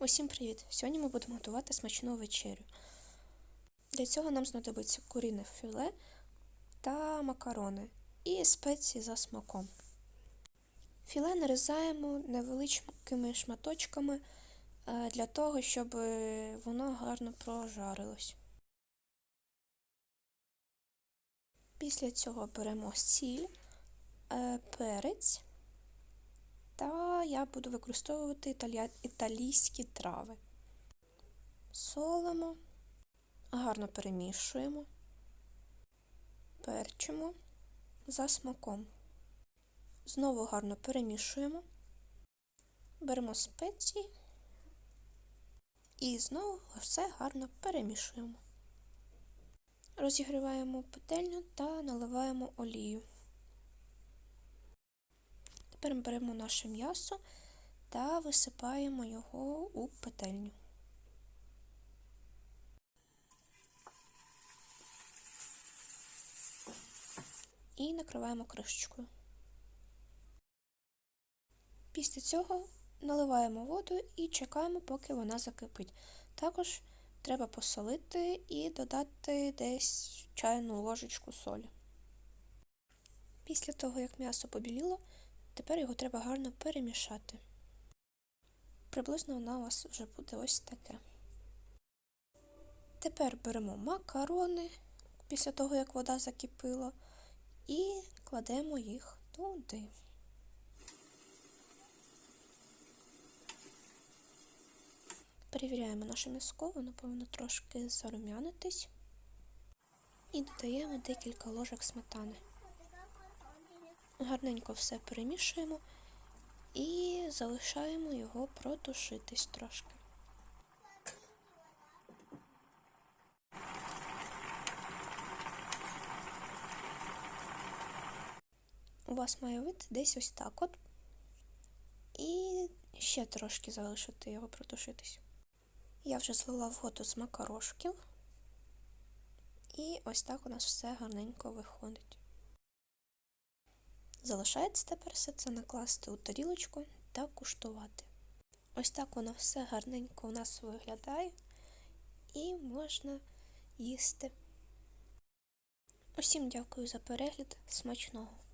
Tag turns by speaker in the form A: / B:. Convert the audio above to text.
A: Усім привіт! Сьогодні ми будемо готувати смачну вечерю. Для цього нам знадобиться куріне філе та макарони і спеції за смаком. Філе нарізаємо невеличкими шматочками е, для того, щоб воно гарно прожарилось. Після цього беремо сіль, я буду використовувати італія... італійські трави. Солимо, гарно перемішуємо, перчимо за смаком. Знову гарно перемішуємо, беремо спеції і знову все гарно перемішуємо. Розігріваємо петельню та наливаємо олію. Тепер беремо наше м'ясо та висипаємо його у петельню. І накриваємо кришечкою. Після цього наливаємо воду і чекаємо, поки вона закипить. Також треба посолити і додати десь чайну ложечку солі. Після того, як м'ясо побіліло, Тепер його треба гарно перемішати. Приблизно воно у вас вже буде ось таке. Тепер беремо макарони після того, як вода закипила, і кладемо їх туди. Перевіряємо наше м'яско, воно повинно трошки зарум'янитись. І додаємо декілька ложок сметани. Гарненько все перемішуємо і залишаємо його протушитись трошки. У вас має вийти десь ось так от. І ще трошки залишити його протушитись. Я вже злила воду з макарошків. І ось так у нас все гарненько виходить. Залишається тепер все це накласти у тарілочку та куштувати. Ось так воно все гарненько у нас виглядає і можна їсти. Усім дякую за перегляд, смачного!